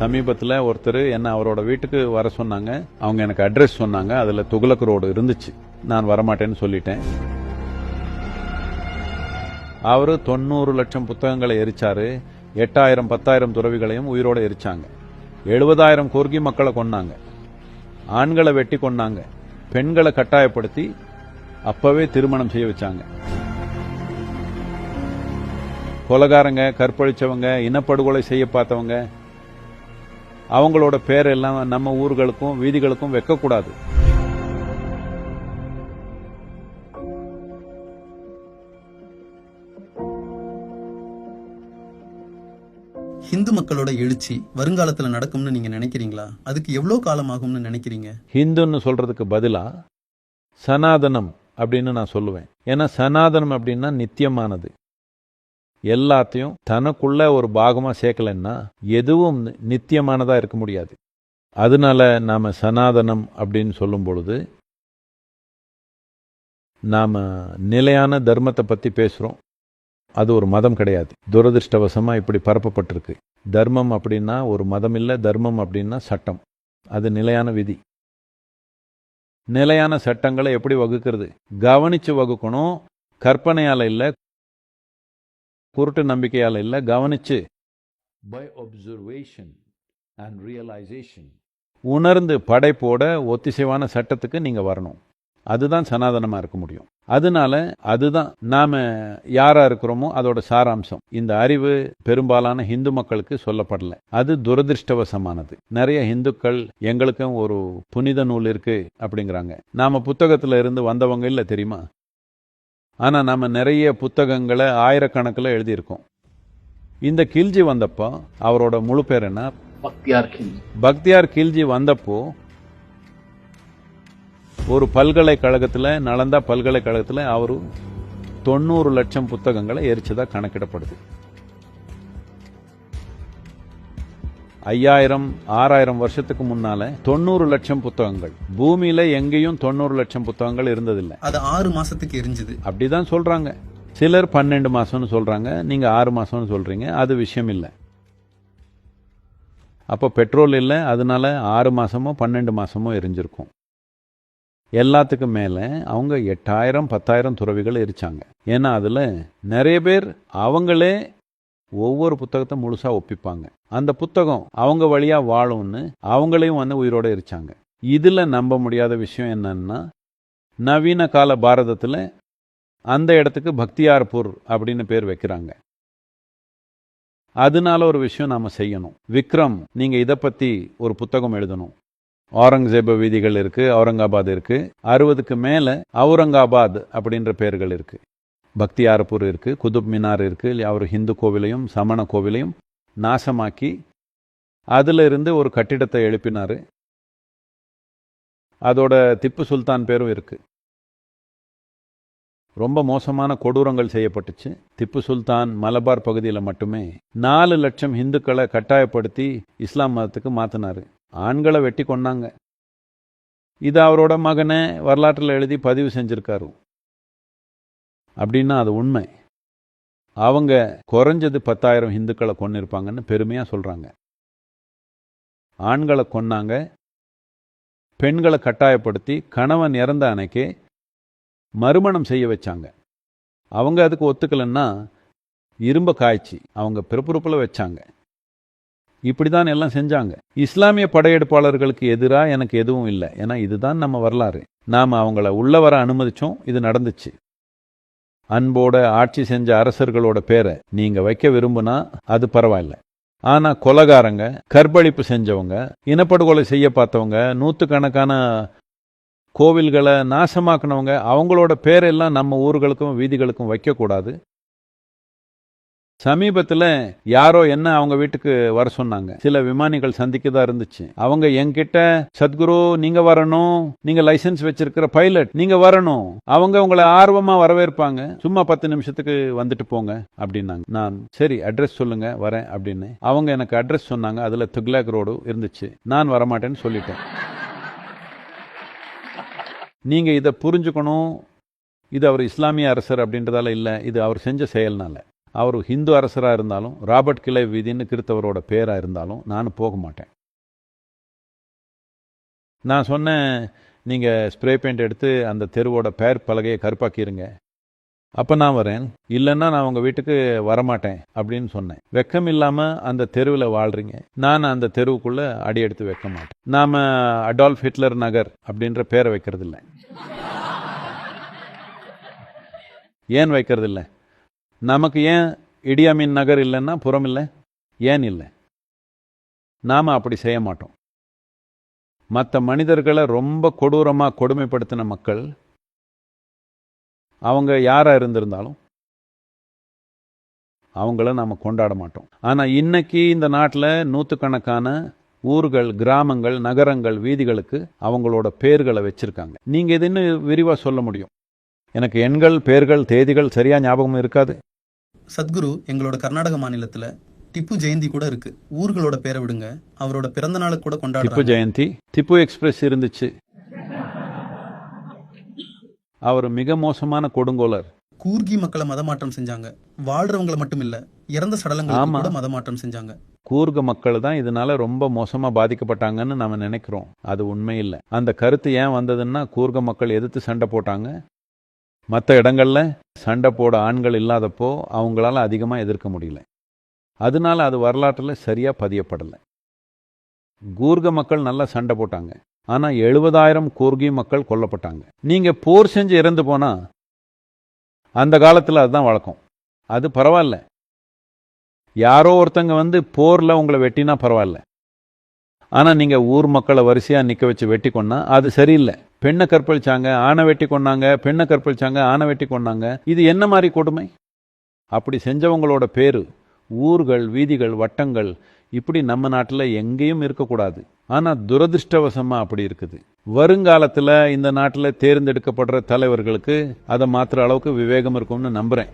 சமீபத்தில் ஒருத்தர் என்ன அவரோட வீட்டுக்கு வர சொன்னாங்க. அவங்க எனக்கு அட்ரஸ் சொன்னாங்க. அதில் துகுலக் ரோடு இருந்துச்சு. நான் வரமாட்டேன்னு சொல்லிட்டேன். அவர் தொண்ணூறு லட்சம் புத்தகங்களை எரிச்சாரு. எட்டாயிரம் பத்தாயிரம் துறவிகளையும் உயிரோட எரிச்சாங்க. எழுபதாயிரம் கொர்கி மக்களை கொன்னாங்க. ஆண்களை வெட்டி கொன்னாங்க. பெண்களை கட்டாயப்படுத்தி அப்பவே திருமணம் செய்ய வச்சாங்க. கொலகாரங்க கற்பழிச்சவங்க இனப்படுகொலை செய்ய பார்த்தவங்க அவங்களோட பேரெல்லாம் நம்ம ஊர்களுக்கும் வீதிகளுக்கும் வைக்கக்கூடாது. ஹிந்து மக்களோட எழுச்சி வருங்காலத்துல நடக்கும்னு நீங்க நினைக்கிறீங்களா? அதுக்கு எவ்வளவு காலம் ஆகும்னு நினைக்கிறீங்க? ஹிந்துன்னு சொல்றதுக்கு பதிலா சனாதனம் அப்படின்னு நான் சொல்லுவேன். ஏன்னா சனாதனம் அப்படின்னா நித்தியமானது. எல்லாத்தையும் தனக்குள்ள ஒரு பாகமாக சேர்க்கலைன்னா எதுவும் நி- இருக்க முடியாது. அதனால நாம் சனாதனம் அப்படின்னு சொல்லும் பொழுது நாம் நிலையான தர்மத்தை பற்றி பேசுகிறோம் அது ஒரு மதம் கிடையாது. துரதிருஷ்டவசமாக இப்படி பரப்பப்பட்டிருக்கு. தர்மம் அப்படின்னா ஒரு மதம் இல்லை தர்மம் அப்படின்னா சட்டம். அது நிலையான விதி. நிலையான சட்டங்களை எப்படி வகுக்கிறது? கவனித்து வகுக்கணும். கற்பனையால் இல்லை குருட்டு நம்பிக்கையால இல்ல கவனிச்சு. பை ஒப்சர்வேஷன் அண்ட் ரியலைசேஷன் உணர்ந்து படைப்போட ஒத்திசைவான சட்டத்துக்கு நீங்க வரணும். அதுதான் சனாதனமா இருக்க முடியும். அதனால அதுதான் நாம யாரா இருக்கிறோமோ அதோட சாராம்சம். இந்த அறிவு பெரும்பாலான இந்து மக்களுக்கு சொல்லப்படல. அது துரதிருஷ்டவசமானது. நிறைய இந்துக்கள் எங்களுக்கும் ஒரு புனித நூல் இருக்கு அப்படிங்கிறாங்க. நாம புத்தகத்துல இருந்து வந்தவங்க இல்ல தெரியுமா? ஆனா நாம நிறைய புத்தகங்களை ஆயிரக்கணக்கில் எழுதியிருக்கோம். இந்த கில்ஜி வந்தப்போ அவரோட முழு பேர் என்ன? பக்தியார் கிங் பக்தியார் கில்ஜி வந்தப்போ ஒரு பல்கலைக்கழகத்தில் நலந்தா பல்கலைக்கழகத்தில் அவரு தொண்ணூறு லட்சம் புத்தகங்களை எரிச்சதா கணக்கிடப்படுது. ஐயாயிரம் ஆறாயிரம் வருஷத்துக்கு முன்னால தொண்ணூறு லட்சம் புத்தகங்கள். பூமியில எங்கேயும் தொண்ணூறு லட்சம் புத்தகங்கள் இருந்ததில்லை. அது ஆறு மாசத்துக்கு எரிஞ்சுது. அப்படிதான் சொல்றாங்க. சிலர் பன்னெண்டு மாசம்னு சொல்றாங்க. நீங்க ஆறு மாசம்னு சொல்றீங்க. அது விஷயம் இல்லை. அப்போ பெட்ரோல் இல்லை. அதனால ஆறு மாசமோ பன்னெண்டு மாசமோ எரிஞ்சிருக்கும். எல்லாத்துக்கும் மேலே அவங்க எட்டாயிரம் பத்தாயிரம் துறவிகள் எரிச்சாங்க. ஏன்னா அதில் நிறைய பேர் அவங்களே ஒவ்வொரு புத்தகத்தை முழுசா ஒப்பிப்பாங்க. அந்த புத்தகம் அவங்க வழியா வாழும்னு அவங்களையும் வந்து உயிரோட எரிச்சாங்க. இதுல நம்ப முடியாத விஷயம் என்னன்னா நவீன கால பாரதத்துல அந்த இடத்துக்கு பக்தியார்பூர் அப்படின்னு பேர் வைக்கிறாங்க. அதனால ஒரு விஷயம் நாம செய்யணும். விக்ரம் நீங்க இதை பத்தி ஒரு புத்தகம் எழுதணும். அவுரங்கசீப வீதிகள் இருக்கு அவுரங்காபாத் இருக்கு. அறுபதுக்கு மேல அவுரங்காபாத் அப்படின்ற பேர்கள் இருக்கு. பக்தியாரப்பூர் இருக்குது குதுப் மினார் இல்லை அவர் ஹிந்து கோவிலையும் சமண கோவிலையும் நாசமாக்கி அதில் இருந்து ஒரு கட்டிடத்தை எழுப்பினாரு. அதோட திப்பு சுல்தான் பேரும் இருக்குது ரொம்ப மோசமான கொடூரங்கள் செய்யப்பட்டுச்சு. திப்பு சுல்தான் மலபார் பகுதியில் மட்டுமே நாலு லட்சம் இந்துக்களை கட்டாயப்படுத்தி இஸ்லாம் மதத்துக்கு மாற்றினார் ஆண்களை வெட்டி கொன்னாங்க. இது அவரோட மகனை வரலாற்றில் எழுதி பதிவு செஞ்சுருக்காரு. அப்படின்னா அது உண்மை. அவங்க குறைஞ்சது பத்தாயிரம் இந்துக்களை கொன்னிருப்பாங்கன்னு பெருமையாக சொல்கிறாங்க ஆண்களை கொன்னாங்க பெண்களை கட்டாயப்படுத்தி கணவன் இறந்த அன்னைக்கே மறுமணம் செய்ய வச்சாங்க. அவங்க அதுக்கு ஒத்துக்கலைன்னா இரும்ப காய்ச்சி அவங்க பிறப்புறுப்பில் வச்சாங்க. இப்படிதான் எல்லாம் செஞ்சாங்க. இஸ்லாமிய படையெடுப்பாளர்களுக்கு எதிராக எனக்கு எதுவும் இல்லை. ஏன்னா இதுதான் நம்ம வரலாறு. நாம அவங்கள உள்ள வர அனுமதிச்சோம் இது நடந்துச்சு. அன்போட ஆட்சி செஞ்ச அரசர்களோட பேரை நீங்க வைக்க விரும்புனா அது பரவாயில்ல. ஆனா கொலகாரங்க கற்பழிப்பு செஞ்சவங்க இனப்படுகொலை செய்ய பார்த்தவங்க நூற்றுக்கணக்கான கோவில்களை நாசமாக்குனவங்க அவங்களோட பேரெல்லாம் நம்ம ஊர்களுக்கும் வீதிகளுக்கும் வைக்கக்கூடாது. சமீபத்தில் யாரோ என்ன அவங்க வீட்டுக்கு வர சொன்னாங்க. சில விமானிகள் சந்திக்கதா இருந்துச்சு. அவங்க என்கிட்ட சத்குரு நீங்க வரணும். நீங்க லைசன்ஸ் வச்சிருக்கிற பைலட் நீங்க வரணும். அவங்க உங்களை ஆர்வமா வரவேற்பாங்க. சும்மா பத்து நிமிஷத்துக்கு வந்துட்டு போங்க அப்படின்னாங்க. நான் சரி அட்ரஸ் சொல்லுங்க வரேன் அப்படின்னு. அவங்க எனக்கு அட்ரஸ் சொன்னாங்க. அதுல துக்லாக் ரோடு இருந்துச்சு. நான் வரமாட்டேன்னு சொல்லிட்டேன். நீங்க இதை புரிஞ்சுக்கணும். இது அவர் இஸ்லாமிய அரசர் அப்படின்றதால இல்லை. இது அவர் செஞ்ச செயல்னால. அவர் ஹிந்து அரசராக இருந்தாலும் ராபர்ட் கிளை வீதின்னு கிறித்தவரோட பேராக இருந்தாலும் நான் போக மாட்டேன். நான் சொன்னேன் நீங்கள் ஸ்ப்ரே பெயிண்ட் எடுத்து அந்த தெருவோட பேர் பலகையை கருப்பாக்கிருங்க. அப்போ நான் வரேன். இல்லைன்னா நான் உங்கள் வீட்டுக்கு வரமாட்டேன் அப்படின்னு சொன்னேன். வெக்கம் இல்லாமல் அந்த தெருவில் வாழ்கிறீங்க நான் அந்த தெருவுக்குள்ளே அடி எடுத்து வைக்க மாட்டேன். நாம் அடால்ஃப் ஹிட்லர் நகர் அப்படின்ற பேரை வைக்கிறது இல்லை ஏன் வைக்கிறது இல்லை நமக்கு ஏன் இடியாமின் நகர் இல்லைன்னா புறம் இல்லை? ஏன் இல்லை? நாம் அப்படி செய்ய மாட்டோம். மற்ற மனிதர்களை ரொம்ப கொடூரமாக கொடுமைப்படுத்தின மக்கள் அவங்க யாராக இருந்திருந்தாலும் அவங்கள நாம் கொண்டாட மாட்டோம். ஆனால் இன்னைக்கு இந்த நாட்டில் நூற்றுக்கணக்கான ஊர்கள் கிராமங்கள் நகரங்கள் வீதிகளுக்கு அவங்களோட பேர்களை வச்சிருக்காங்க. நீங்கள் இது இன்னும் விரிவாக சொல்ல முடியும். எனக்கு எண்கள் பேர்கள் தேதிகள் சரியாக ஞாபகம் இருக்காது. சத்குரு எங்களோட கர்நாடக மாநிலத்துல டிப்பு ஜெயந்தி கூட இருக்கு. ஊர்களோட பேரை விடுங்க. அவரோட பிறந்த நாளுக்கு கூட திப்பு கொண்டாடுறாங்க ஜெயந்தி. திப்பு எக்ஸ்பிரஸ் இருந்துச்சு. அவர் மிக மோசமான கொடுங்கோலர். கூர்கி மக்களை மதமாற்றம் செஞ்சாங்க. வாழ்றவங்கள மட்டும் இல்ல இறந்த சடலங்களுக்கு ஆமா. கூட மதமாற்றம் செஞ்சாங்க. கூர்க மக்கள் தான் இதனால ரொம்ப மோசமா பாதிக்கப்பட்டாங்கன்னு நாம நினைக்கிறோம். அது உண்மை இல்லை. அந்த கருத்து ஏன் வந்ததுன்னா கூர்க மக்கள் எதிர்த்து சண்டை போட்டாங்க. மற்ற இடங்களில் சண்டை போட ஆண்கள் இல்லாதப்போ அவங்களால அதிகமாக எதிர்க்க முடியல. அதனால அது வரலாற்றில் சரியாக பதியப்படலை. கூர்க மக்கள் நல்லா சண்டை போட்டாங்க. ஆனால் எழுபதாயிரம் கூர்கி மக்கள் கொல்லப்பட்டாங்க. நீங்கள் போர் செஞ்சு இறந்து போனால் அந்த காலத்தில் அதுதான் வழக்கம். அது பரவாயில்ல. யாரோ ஒருத்தங்க வந்து போரில் உங்களை வெட்டினா பரவாயில்ல. ஆனால் நீங்கள் ஊர் மக்களை வரிசையாக நிற்க வச்சு வெட்டி கொண்டா அது சரியில்லை. பெண்ணை கற்பழிச்சாங்க ஆணை வெட்டி கொன்னாங்க பெண்ணை கற்பழிச்சாங்க ஆணை வெட்டி கொன்னாங்க. இது என்ன மாதிரி கொடுமை? அப்படி செஞ்சவங்களோட பேர் ஊர்கள் வீதிகள் வட்டங்கள் இப்படி நம்ம நாட்டில் எங்கேயும் இருக்கக்கூடாது. ஆனால் துரதிருஷ்டவசமாக அப்படி இருக்குது. வருங்காலத்தில் இந்த நாட்டில் தேர்ந்தெடுக்கப்படுற தலைவர்களுக்கு அதை மாற்றுற அளவுக்கு விவேகம் இருக்கும்னு நம்புகிறேன்